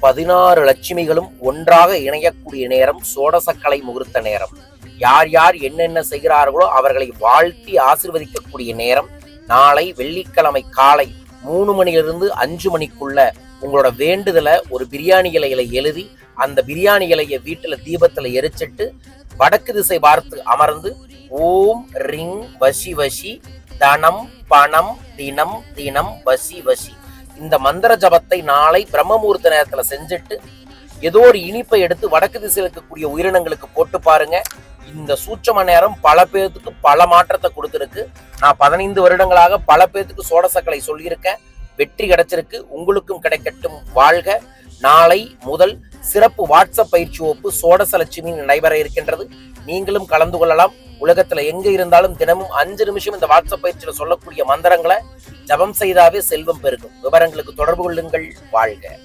பதினாறு லட்சுமிகளும் ஒன்றாக இணையக்கூடிய நேரம் சோடசக்கலை முகூர்த்த நேரம். யார் யார் என்னென்ன செய்கிறார்களோ அவர்களை வாழ்த்தி ஆசிர்வதிக்கக்கூடிய நேரம். நாளை வெள்ளிக்கிழமை காலை மூணு மணியிலிருந்து அஞ்சு மணிக்குள்ள உங்களோட வேண்டுதலை ஒரு பிரியாணி இலையில எழுதி அந்த பிரியாணி இலையை வீட்டுல தீபத்துல எரிச்சிட்டு வடக்கு திசை பார்த்து அமர்ந்து ஓம் ரிங் வசி வசி தனம் பணம் தினம் தினம் வசி வசி. இந்த மந்திர ஜபத்தை நாளை பிரம்மமூர்த்த நேரத்துல செஞ்சுட்டு ஏதோ ஒரு இனிப்பை எடுத்து வடக்கு திசையில் இருக்கக்கூடிய உயிரினங்களுக்கு போட்டு பாருங்க. இந்த சூட்சம நேரம் பல பேர்த்துக்கு பல மாற்றத்தை கொடுத்துருக்கு. நான் பதினைந்து வருடங்களாக பல பேர்த்துக்கு சோடசக்கலை சொல்லியிருக்கேன். வெற்றி கிடைச்சிருக்கு. உங்களுக்கும் கிடைக்கட்டும் வாழ்க. நாளை முதல் சிறப்பு வாட்ஸ்அப் பயிற்சி வகுப்பு சோடசலட்சுமி நடைபெற இருக்கின்றது. நீங்களும் கலந்து கொள்ளலாம். உலகத்துல எங்க இருந்தாலும் தினமும் அஞ்சு நிமிஷம் இந்த வாட்ஸ்அப் பயிற்சியில சொல்லக்கூடிய மந்திரங்களை ஜபம் செய்தாவே செல்வம் பெருகும். விவரங்களுக்கு தொடர்பு கொள்ளுங்கள். வாழ்க.